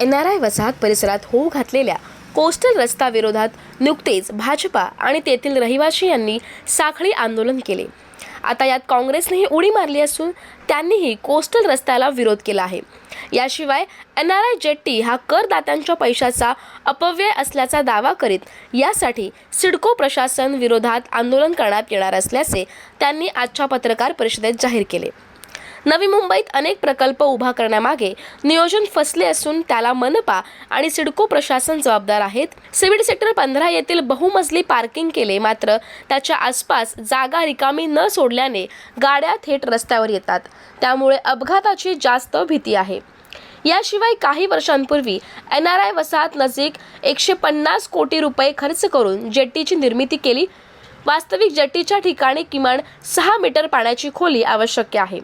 N R I वसाहत परिसरात होऊ घातलेल्या कोस्टल रस्ता विरोधात नुकतेच भाजपा आणि तेथील रहिवासी यांनी साखळी आंदोलन केले. आता यात काँग्रेसनेही उडी मारली असून त्यांनीही कोस्टल रस्त्याला विरोध केला आहे. याशिवाय एन आर आय जेट्टी हा करदात्यांच्या पैशाचा अपव्यय असल्याचा दावा करीत यासाठी सिडको प्रशासन विरोधात आंदोलन करण्यात येणार असल्याचे त्यांनी आजच्या पत्रकार परिषदेत जाहीर केले. नवी मुंबईत अनेक प्रकल्प उभा करण्यामागे नियोजन फसले असून त्याला मनपा आणि सिडको प्रशासन जबाबदार आहेत. सिव्हिल सेक्टर पंधरा येथील बहुमजली पार्किंग केले मात्र त्याच्या आसपास जागा रिकामी न सोडल्याने गाड्या थेट रस्त्यावर येतात. त्यामुळे अपघाताची जास्त भीती आहे. याशिवाय काही वर्षांपूर्वी एन आर आय वसाहत नजीक एकशे पन्नास कोटी रुपये खर्च करून जेट्टीची निर्मिती केली. वास्तविक जेट्टीच्या ठिकाणी किमान सहा मीटर पाण्याची खोली आवश्यक आहे.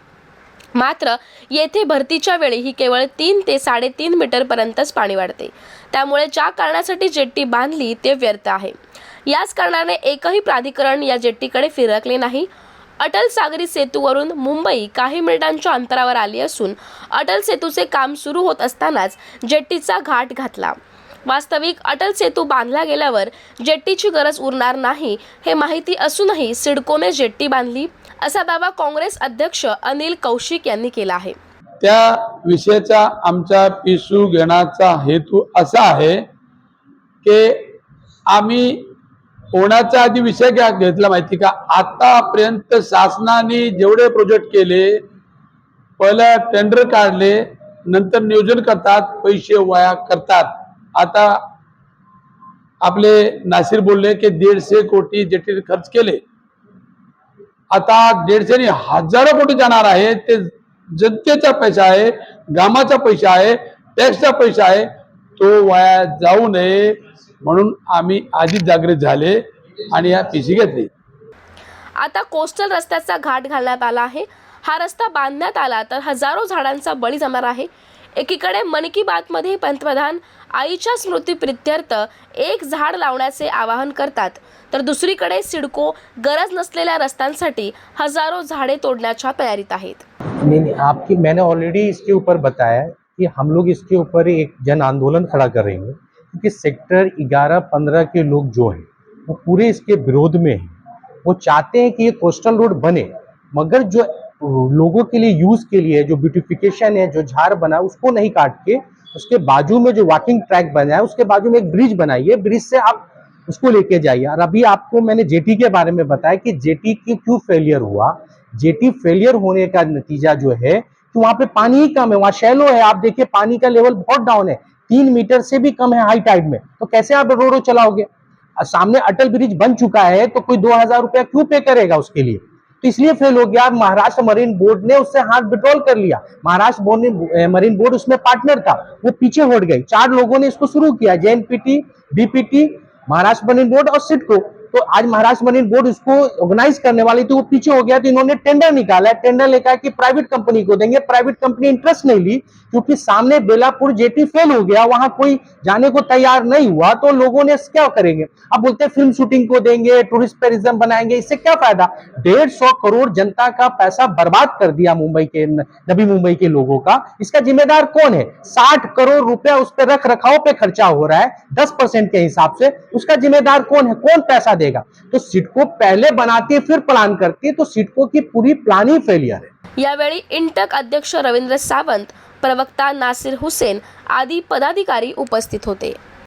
मात्र येथे भरतीच्या वेळी ही केवळ तीन ते साडेतीन मीटरपर्यंतच पाणी वाढते. त्यामुळे ज्या कारणासाठी जेट्टी बांधली ते व्यर्थ आहे. याच कारणाने एकही प्राधिकरण या जेट्टीकडे फिरकले नाही. अटल सागरी सेतूवरून मुंबई काही मिनिटांच्या अंतरावर आली असून अटल सेतूचे काम सुरू होत असतानाच जेट्टीचा घाट घातला. वास्तविक अटल सेतू बांधला गेल्यावर जेट्टीची गरज उरणार नाही हे माहिती असूनही सिडकोने जेट्टी बांधली. असा दावा काँग्रेस अध्यक्ष अनिल कौशिक यांनी केला आहे. त्या विषयाचा आमचा पिसू घेण्याचा हेतू असा आहे की आम्ही कोणाचा आधी विषय घ्या घेतला माहिती का? आतापर्यंत शासनाने जेवढे प्रोजेक्ट केले पहिला टेंडर काढले नंतर नियोजन करतात पैसे वाया करतात. आता आपले नासिर बोलले की दीडशे कोटी जटील खर्च केले. आता दीडशे हजारो कोटी जाणार आहे. ते जनतेचा पैसा आहे गामाचा पैसा आहे टॅक्सचा पैसा आहे. तो वाया जाऊ नये म्हणून आम्ही आधीच जागृत झाले आणि या पिशी घेतली. आता कोस्टल रस्त्याचा घाट घालण्यात आला आहे. हा रस्ता बांधण्यात आला तर हजारो झाडांचा बळी जाणार आहे. एकीकडे मन की बातमध्ये पंतप्रधान आईच्या स्मृतीप्रित्यर्थ एक झाड लावण्याचे आवाहन करतात तर दुसरीकडे सिडको गरज नसलेल्या रस्त्यांसाठी हजारो झाडे तोडण्याच्या तयारीत आहेत. नहीं आपकी मैंने ऑलरेडी इसके ऊपर बताया कि हम लोग इसके ऊपर एक जन आंदोलन खड़ा करेंगे क्योंकि सेक्टर 11 15 के लोग जो हैं वो पूरे इसके विरोध में हैं। वो चाहते हैं कि ये कोस्टल रोड बने मगर जो लोगों के लिए यूज़ के लिए जो ब्यूटिफिकेशन है, जो झाड़ बना, उसको नहीं काट के, उसके बाजू में जो वॉकिंग ट्रैक बना है, उसके बाजू में एक ब्रिज बनाइए ब्रिज से आप उसको लेके जाइए। और अभी आपको मैंने जेटी के बारे में बताया कि जेटी की क्यों फेलियर हुआ। जेटी फेलियर होने का नतीजा जो है कि वहाँ पे पानी ही कम है, वहाँ शैलो है। आप देखिए, पानी का लेवल बहुत डाउन है। तीन मीटर से भी कम है हाई टाइड में। तो कैसे आप रोड चलाओगे? सामने अटल ब्रिज बन चुका है तो कोई दो हज़ार रुपया क्यों पे करेगा उसके लिए? तो इसलिए फेल हो गया महाराष्ट्र मरीन बोर्ड ने उससे हाथ बिट्रोल कर लिया। महाराष्ट्र मरीन बोर्ड उसमें पार्टनर था। वो पीछे हट गई चार लोगों ने इसको शुरू KIA JNPT BPT Maharashtra marine board और सिडको तो आज महाराष्ट्र मरीन बोर्ड उसको ऑर्गेनाइज करने वाली थी, वो पीछे हो गया तो इन्होंने टेंडर निकाला टेंडर लेकर कि प्राइवेट कंपनी को देंगे। प्राइवेट कंपनी इंटरेस्ट नहीं ली, क्योंकि सामने बेलापुर जेटी फेल हो गया, वहाँ कोई जाने को तैयार नहीं हुआ तो लोगों ने क्या करेंगे? अब बोलते हैं फ़िल्म शूटिंग को देंगे टूरिस्ट टूरिज़्म बनाएँगे, इससे क्या फ़ायदा? डेढ़ सौ करोड़ जनता का पैसा बर्बाद कर दिया मुंबई के नबी मुंबई के लोगों का। इसका जिम्मेदार कौन है? साठ करोड़ रुपया उस पर रख रखाव पे खर्चा हो रहा है, दस परसेंट के हिसाब से। उसका जिम्मेदार कौन है? कौन पैसा देगा। तो सिडको पहले बनाती है, फिर प्लान करती है तो सिडको की पूरी प्लान ही फेलियर है। यावेळी इंटक अध्यक्ष रवींद्र सावंत, प्रवक्ता नासिर हुसेन आदी पदाधिकारी उपस्थित होते।